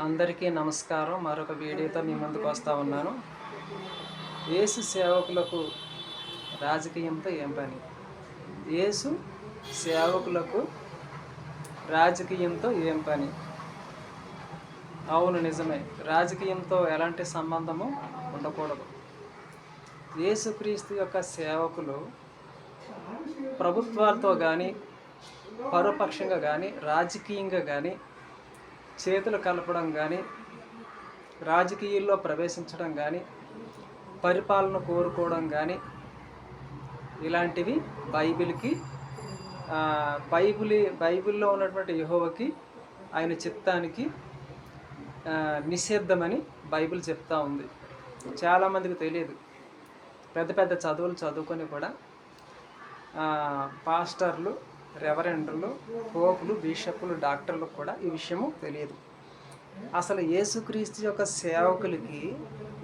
అందరికీ నమస్కారం. మరొక వీడియోతో మీ ముందుకు వస్తూ ఉన్నాను. యేసు సేవకులకు రాజకీయంతో ఏం పని? యేసు సేవకులకు రాజకీయంతో ఏం పని? అవును నిజమే. రాజకీయంతో ఎలాంటి సంబంధము ఉండకూడదు. యేసుక్రీస్తు యొక్క సేవకులు ప్రభుత్వాలతో కానీ పరోపక్షంగా కానీ రాజకీయంగా కానీ చేతులు కలపడం కానీ రాజకీయాల్లో ప్రవేశించడం కానీ పరిపాలన కోరుకోవడం కానీ ఇలాంటివి బైబిల్కి బైబిల్ బైబిల్లో ఉన్నటువంటి యహోవకి ఆయన చిత్తానికి నిషిద్ధమని నిషేధమని బైబిల్ చెప్తా ఉంది. చాలామందికి తెలియదు. పెద్ద పెద్ద చదువులు చదువుకొని కూడా పాస్టర్లు రెవరెండ్రులు పోపులు బిషప్లు డాక్టర్లు కూడా ఈ విషయము తెలియదు. అసలు యేసుక్రీస్తు యొక్క సేవకులకి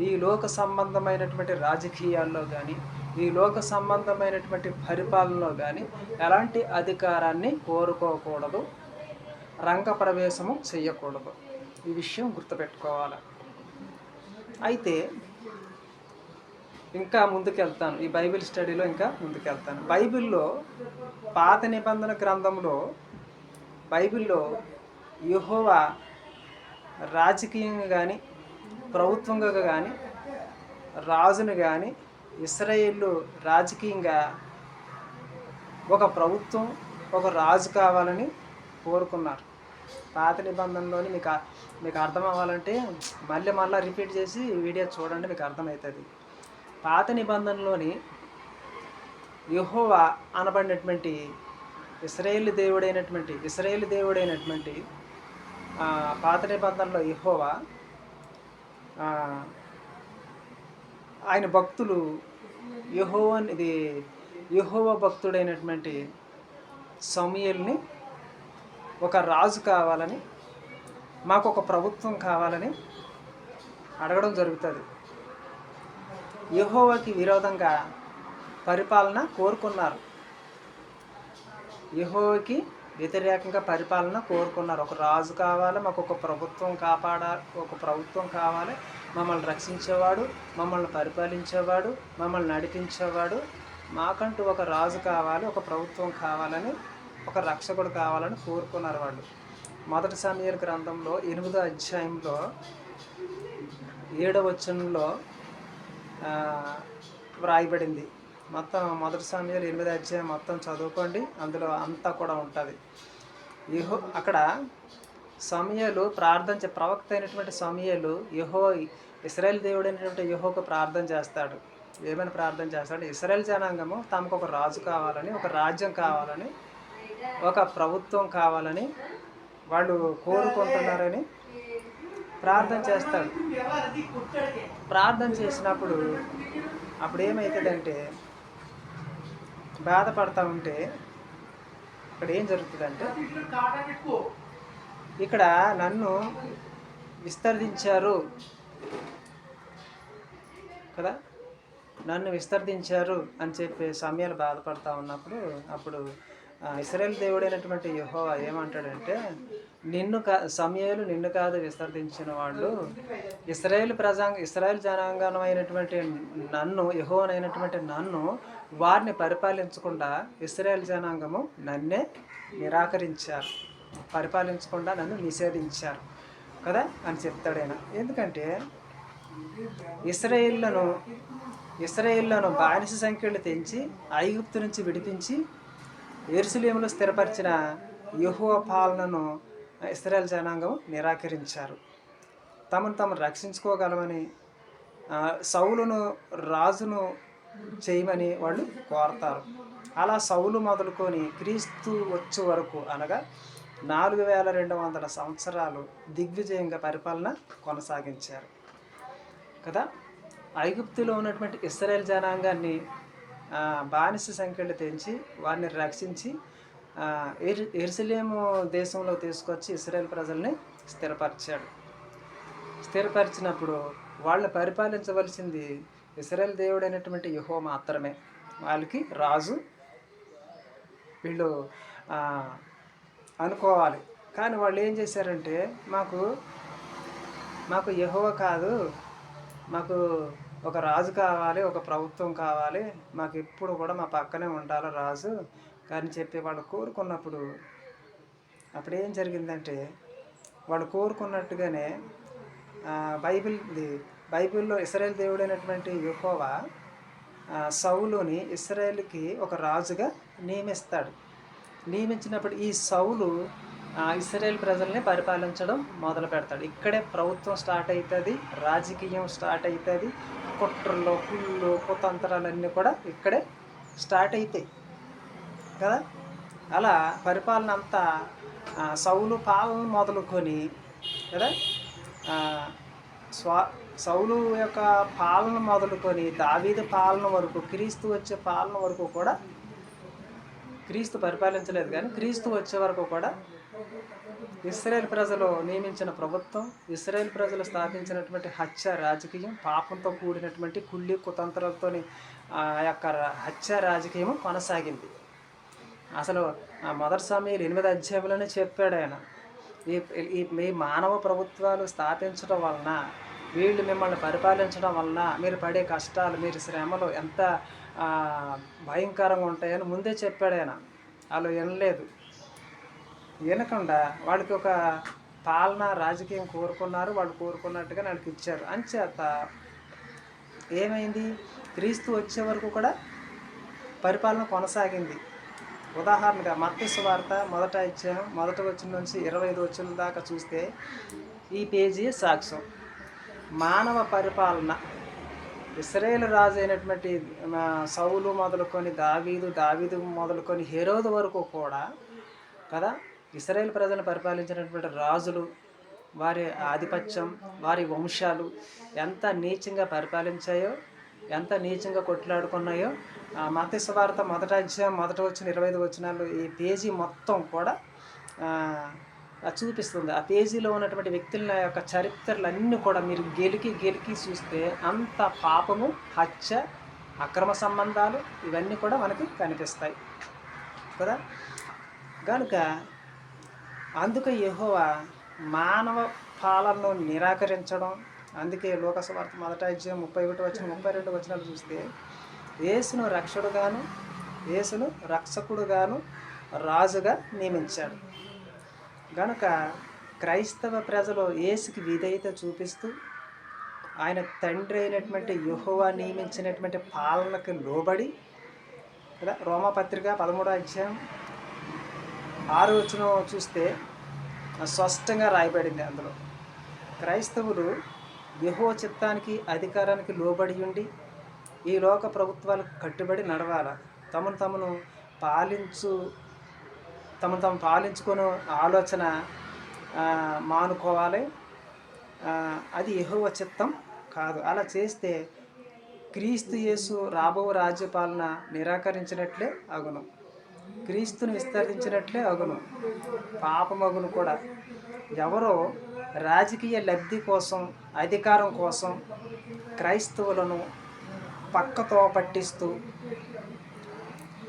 ఈ లోక సంబంధమైనటువంటి రాజకీయాల్లో కానీ ఈ లోక సంబంధమైనటువంటి పరిపాలనలో కానీ ఎలాంటి అధికారాన్ని కోరుకోకూడదు రంగ ప్రవేశము చేయకూడదు ఈ విషయం గుర్తుపెట్టుకోవాలి. అయితే ఇంకా ముందుకెళ్తాను. ఈ బైబిల్ స్టడీలో ఇంకా ముందుకెళ్తాను. బైబిల్లో పాత నిబంధన గ్రంథంలో బైబిల్లో యుహోవా రాజకీయంగా కానీ ప్రభుత్వంగా కానీ రాజును కానీ ఇస్రాయేళ్ళు రాజకీయంగా ఒక ప్రభుత్వం ఒక రాజు కావాలని కోరుకున్నారు. పాత నిబంధనలోని మీకు మీకు అర్థం అవ్వాలంటే మళ్ళీ మళ్ళీ రిపీట్ చేసి వీడియో చూడండి మీకు అర్థమవుతుంది. పాత నిబంధనలోని యెహోవా అనబడినటువంటి ఇస్రాయేల్ దేవుడైనటువంటి ఇస్రాయేల్ దేవుడైనటువంటి పాత నిబంధనలో యెహోవా ఆయన భక్తులు యెహోవన్ ఇది యెహోవా భక్తుడైనటువంటి సమయల్ని ఒక రాజు కావాలని మాకు ఒక ప్రభుత్వం కావాలని అడగడం జరుగుతుంది. యహోవాకి విరోధంగా పరిపాలన కోరుకున్నారు. యహోవాకి వ్యతిరేకంగా పరిపాలన కోరుకున్నారు. ఒక రాజు కావాలి మాకు ఒక ప్రభుత్వం కాపాడాలి ఒక ప్రభుత్వం కావాలి. మమ్మల్ని రక్షించేవాడు మమ్మల్ని పరిపాలించేవాడు మమ్మల్ని నడిపించేవాడు. మాకంటూ ఒక రాజు కావాలి ఒక ప్రభుత్వం కావాలని ఒక రక్షకుడు కావాలని కోరుకున్నారు వాళ్ళు. మొదటి సమయాల గ్రంథంలో ఎనిమిదో అధ్యాయంలో ఏడవ వచనంలో వ్రాయబడింది. మొత్తం మొదటి సమయాలు ఎనిమిది అధ్యాయం మొత్తం చదువుకోండి. అందులో అంతా కూడా ఉంటుంది. యహో అక్కడ సమయాలు ప్రార్థన ప్రవక్త అయినటువంటి సమయాలు యహో ఇస్రాయేల్ దేవుడైనటువంటి యహోకు ప్రార్థన చేస్తాడు. ఏమైనా ప్రార్థన చేస్తాడు? ఇస్రాయల్ జనాంగము తమకు ఒక రాజు కావాలని ఒక రాజ్యం కావాలని ఒక ప్రభుత్వం కావాలని వాళ్ళు కోరుకుంటున్నారని ప్రార్థన చేస్తాడు. ప్రార్థన చేసినప్పుడు అప్పుడు ఏమవుతుందంటే బాధపడతా ఉంటే ఇక్కడ ఏం జరుగుతుందంటే ఇక్కడ నన్ను విస్తరించారు. కదా? నన్ను విస్తరించారు అని చెప్పి సమయాలు బాధపడతా ఉన్నప్పుడు అప్పుడు ఆ, ఇస్రాయేల్ దేవుడైనటువంటి యుహో ఏమంటాడంటే నిన్ను కా సమయాలు నిన్ను కాదు విసర్జించిన వాళ్ళు. ఇస్రాయేల్ ప్రజాంగ ఇస్రాయేల్ జనాంగం అయినటువంటి నన్ను యహోనైనటువంటి నన్ను వారిని పరిపాలించకుండా ఇస్రాయేల్ జనాంగము నన్నే నిరాకరించారు. పరిపాలించకుండా నన్ను నిషేధించారు కదా అని చెప్తాడు ఆయన. ఎందుకంటే ఇస్రాయిల్లను ఇస్రాయిల్లను బానిస సంఖ్యలు తెంచి ఐగుప్తు నుంచి విడిపించి ఎరుసలేములో స్థిరపరిచిన యహో పాలనను ఇస్రాయల్ జనాంగం నిరాకరించారు. తమను తాము రక్షించుకోగలమని సౌలును రాజును చేయమని వాళ్ళు కోరతారు. అలా సౌలు మొదలుకొని క్రీస్తు వచ్చే వరకు అనగా నాలుగు వేల రెండు వందల సంవత్సరాలు దిగ్విజయంగా పరిపాలన కొనసాగించారు. కదా? ఐగుప్తులో ఉన్నటువంటి ఇస్రాయేల్ జనాంగాన్ని బానిస సంఖ్యలు తెంచి వారిని రక్షించి ఎరు ఎరుసలేము దేశంలో తీసుకొచ్చి ఇస్రాయేల్ ప్రజల్ని స్థిరపరిచాడు. స్థిరపరిచినప్పుడు వాళ్ళని పరిపాలించవలసింది ఇస్రాయేల్ దేవుడైనటువంటి యుహో మాత్రమే. వాళ్ళకి రాజు వీళ్ళు అనుకోవాలి. కానీ వాళ్ళు ఏం చేశారంటే మాకు మాకు యహోవ కాదు మాకు ఒక రాజు కావాలి ఒక ప్రభుత్వం కావాలి మాకు ఎప్పుడు కూడా మా పక్కనే ఉండాలి రాజు? కానీ చెప్పి వాళ్ళు కోరుకున్నప్పుడు అప్పుడు ఏం జరిగిందంటే వాళ్ళు కోరుకున్నట్టుగానే బైబిల్ బైబిల్లో ఇస్రాయేల్ దేవుడైనటువంటి యుహోవా సౌలుని ఇస్రాయేల్కి ఒక రాజుగా నియమిస్తాడు. నియమించినప్పుడు ఈ సౌలు ఇస్రాయేల్ ప్రజల్ని పరిపాలించడం మొదలు పెడతాడు. ఇక్కడే ప్రభుత్వం స్టార్ట్ అవుతుంది రాజకీయం స్టార్ట్ అవుతుంది కుట్రలు కుళ్ళు కుతంత్రాలన్నీ కూడా ఇక్కడే స్టార్ట్ అవుతాయి కదా? అలా పరిపాలన అంతా సౌలు పాలన మొదలుకొని కదా? స్వా సౌలు యొక్క పాలన మొదలుకొని దావీదు పాలన వరకు క్రీస్తు వచ్చే పాలన వరకు కూడా క్రీస్తు పరిపాలించలేదు కానీ క్రీస్తు వచ్చే వరకు కూడా ఇస్రాయేల్ ప్రజలు నియమించిన ప్రభుత్వం ఇస్రాయేల్ ప్రజలు స్థాపించినటువంటి హత్య రాజకీయం పాపంతో కూడినటువంటి కుళ్ళి కుతంత్రాలతోని ఆ యొక్క హత్య రాజకీయం కొనసాగింది. అసలు ఆ మొదటి సమయంలో ఎనిమిది అధ్యాయులని చెప్పాడు ఆయన. ఈ ఈ మీ మానవ ప్రభుత్వాలు స్థాపించడం వలన వీళ్ళు మిమ్మల్ని పరిపాలించడం వలన మీరు పడే కష్టాలు మీరు శ్రమలు ఎంత భయంకరంగా ఉంటాయని ముందే చెప్పాడు ఆయన. వాళ్ళు వినలేదు. వినకుండా వాళ్ళకి ఒక పాలన రాజకీయం కోరుకున్నారు వాళ్ళు కోరుకున్నట్టుగా వాళ్ళకి ఇచ్చారు. అంచేత ఏమైంది? క్రీస్తు వచ్చే వరకు కూడా పరిపాలన కొనసాగింది. ఉదాహరణగా మత్స్సు వార్త మొదట ఇచ్చాం మొదట వచ్చిన నుంచి ఇరవై ఐదు వచ్చిన దాకా చూస్తే ఈ పేజీ సాక్ష్యం. మానవ పరిపాలన. ఇస్రాయేల్ రాజు అయినటువంటి సౌలు మొదలుకొని దావీదు దావీదు మొదలుకొని హెరోదు వరకు కూడా కదా ఇస్రాయేల్ ప్రజలను పరిపాలించినటువంటి రాజులు వారి ఆధిపత్యం వారి వంశాలు ఎంత నీచంగా పరిపాలించాయో ఎంత నీచంగా కొట్లాడుకున్నాయో ఆ వార్త మొదట అధ్యాయం మొదట వచ్చిన ఇరవై ఐదు వచ్చినాలు ఈ పేజీ మొత్తం కూడా చూపిస్తుంది. ఆ పేజీలో ఉన్నటువంటి వ్యక్తుల యొక్క చరిత్రలు అన్నీ కూడా మీరు గెలికి గెలికి చూస్తే అంత పాపము హత్య అక్రమ సంబంధాలు ఇవన్నీ కూడా మనకి కనిపిస్తాయి. కదా? కనుక అందుకే యెహోవా మానవ పాలనను నిరాకరించడం అందుకే లోకసవార్త మొదట అధ్యాయం ముప్పై ఒకటి వచ్చిన ముప్పై రెండు వచనాలు చూస్తే యేసును రక్షకుడుగాను యేసును రక్షకుడుగాను రాజుగా నియమించాడు. గనుక క్రైస్తవ ప్రజలు యేసుకి విధేయత చూపిస్తూ ఆయన తండ్రి అయినటువంటి యుహోవా నియమించినటువంటి పాలనకు లోబడి కదా రోమపత్రిక పదమూడో అధ్యాయం ఆరు వచ్చిన చూస్తే స్పష్టంగా రాయబడింది అందులో. క్రైస్తవులు యహో చిత్తానికి అధికారానికి లోబడి ఉండి ఈ లోక ప్రభుత్వాలకు కట్టుబడి నడవాల? తమను తమను పాలించు తమను తాము పాలించుకునే ఆలోచన మానుకోవాలి. అది యెహోవా చిత్తం కాదు. అలా చేస్తే క్రీస్తు యేసు రాబో రాజ్యపాలన నిరాకరించినట్లే అగును. క్రీస్తుని విస్తరించినట్లే అగును. పాపమగును కూడా. ఎవరో రాజకీయ లబ్ధి కోసం అధికారం కోసం క్రైస్తవులను పక్కతో పట్టిస్తూ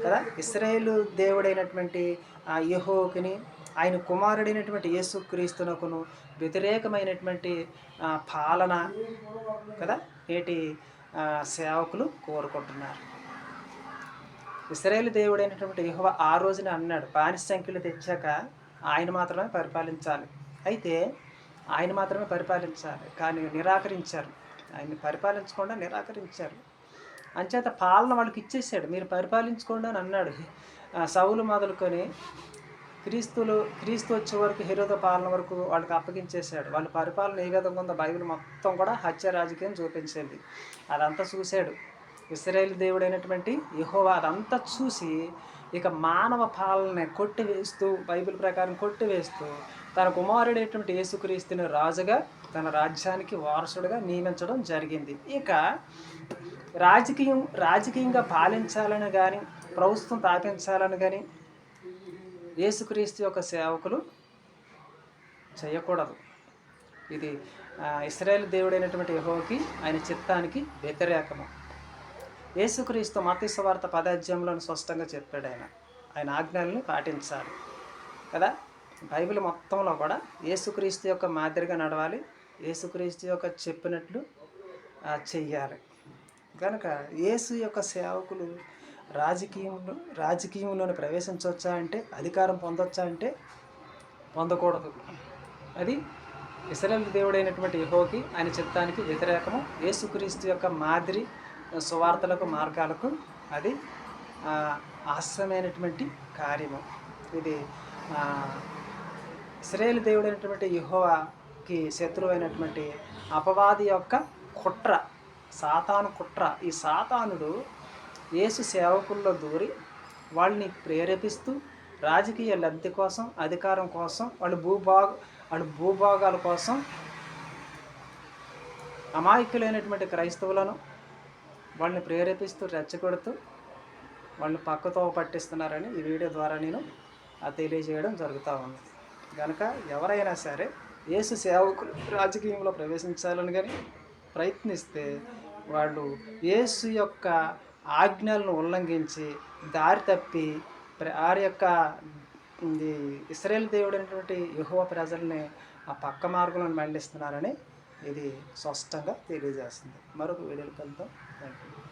కదా? ఇస్రాయేలు దేవుడైనటువంటి ఆ యహోకిని ఆయన కుమారుడైనటువంటి యేసుక్రీస్తునకును వ్యతిరేకమైనటువంటి పాలన కదా? నేటి సేవకులు కోరుకుంటున్నారు. ఇస్రాయేల్ దేవుడైనటువంటి యహోవ ఆ రోజున అన్నాడు బానిస సంఖ్యలు తెచ్చాక ఆయన మాత్రమే పరిపాలించాలి. అయితే ఆయన మాత్రమే పరిపాలించాలి. కానీ నిరాకరించారు. ఆయన్ని పరిపాలించకుండా నిరాకరించారు. అంచేత పాలన వాళ్ళకి ఇచ్చేసాడు. మీరు పరిపాలించుకోండి అని అన్నాడు. సవులు మొదలుకొని క్రీస్తులు క్రీస్తు వచ్చే వరకు హీరోద పాలన వరకు వాళ్ళకి అప్పగించేశాడు. వాళ్ళ పరిపాలన ఏ విధంగా ఉందో బైబిల్ మొత్తం కూడా హత్య రాజకీయం చూపించింది. అదంతా చూశాడు. ఇస్రాయేల్ దేవుడైనటువంటి యెహోవా అదంతా చూసి ఇక మానవ పాలన కొట్టివేస్తూ బైబిల్ ప్రకారం కొట్టివేస్తూ తన కుమారుడైనటువంటి యేసుక్రీస్తుని రాజుగా తన రాజ్యానికి వారసుడుగా నియమించడం జరిగింది. ఇక రాజకీయం రాజకీయంగా పాలించాలని కానీ ప్రభుత్వం తాపించాలని కానీ యేసుక్రీస్తు యొక్క సేవకులు చేయకూడదు. ఇది ఇస్రాయేల్ దేవుడైనటువంటి యహోకి ఆయన చిత్తానికి వ్యతిరేకము. యేసుక్రీస్తు మతీసు వార్త స్పష్టంగా చెప్పాడు ఆయన. ఆయన ఆజ్ఞల్ని పాటించాలి. కదా? బైబిల్ మొత్తంలో కూడా యేసుక్రీస్తు యొక్క మాదిరిగా నడవాలి యేసుక్రీస్తు యొక్క చెప్పినట్లు చెయ్యాలి. కనుక యేసు యొక్క సేవకులు రాజకీయంలో రాజకీయంలోని ప్రవేశించవచ్చా అంటే అధికారం పొందొచ్చా అంటే పొందకూడదు. అది ఇస్రాయేల్ దేవుడైనటువంటి యహోకి ఆయన చిత్తానికి వ్యతిరేకము. యేసుక్రీస్తు యొక్క మాదిరి సువార్తలకు మార్గాలకు అది ఆ, కార్యము. ఇది ఇస్రాయేల్ దేవుడైనటువంటి యుహోవాకి శత్రువు అయినటువంటి అపవాది యొక్క కుట్ర సాతాను కుట్ర. ఈ సాతానుడు యేసు సేవకుల్లో దూరి వాళ్ళని ప్రేరేపిస్తూ రాజకీయ లబ్ధి కోసం అధికారం కోసం వాళ్ళు భూభాగ వాళ్ళు భూభాగాల కోసం అమాయకులైనటువంటి క్రైస్తవులను వాళ్ళని ప్రేరేపిస్తూ రెచ్చగొడుతూ వాళ్ళని పక్కతో పట్టిస్తున్నారని ఈ వీడియో ద్వారా నేను తెలియజేయడం జరుగుతూ ఉంది. కనుక ఎవరైనా సరే యేసు సేవకులు రాజకీయంలో ప్రవేశించాలని కానీ ప్రయత్నిస్తే వాళ్ళు యేసు యొక్క ఆజ్ఞలను ఉల్లంఘించి దారి తప్పి ప్ర- వారి యొక్క ఇది ఇస్రాయేల్ దేవుడు అనేటువంటి యహోవ ప్రజల్ని ఆ పక్క మార్గంలో మళ్ళిస్తున్నారని ఇది స్పష్టంగా తెలియజేస్తుంది. మరొక వీడియోలు కలుద్దాం. Thank you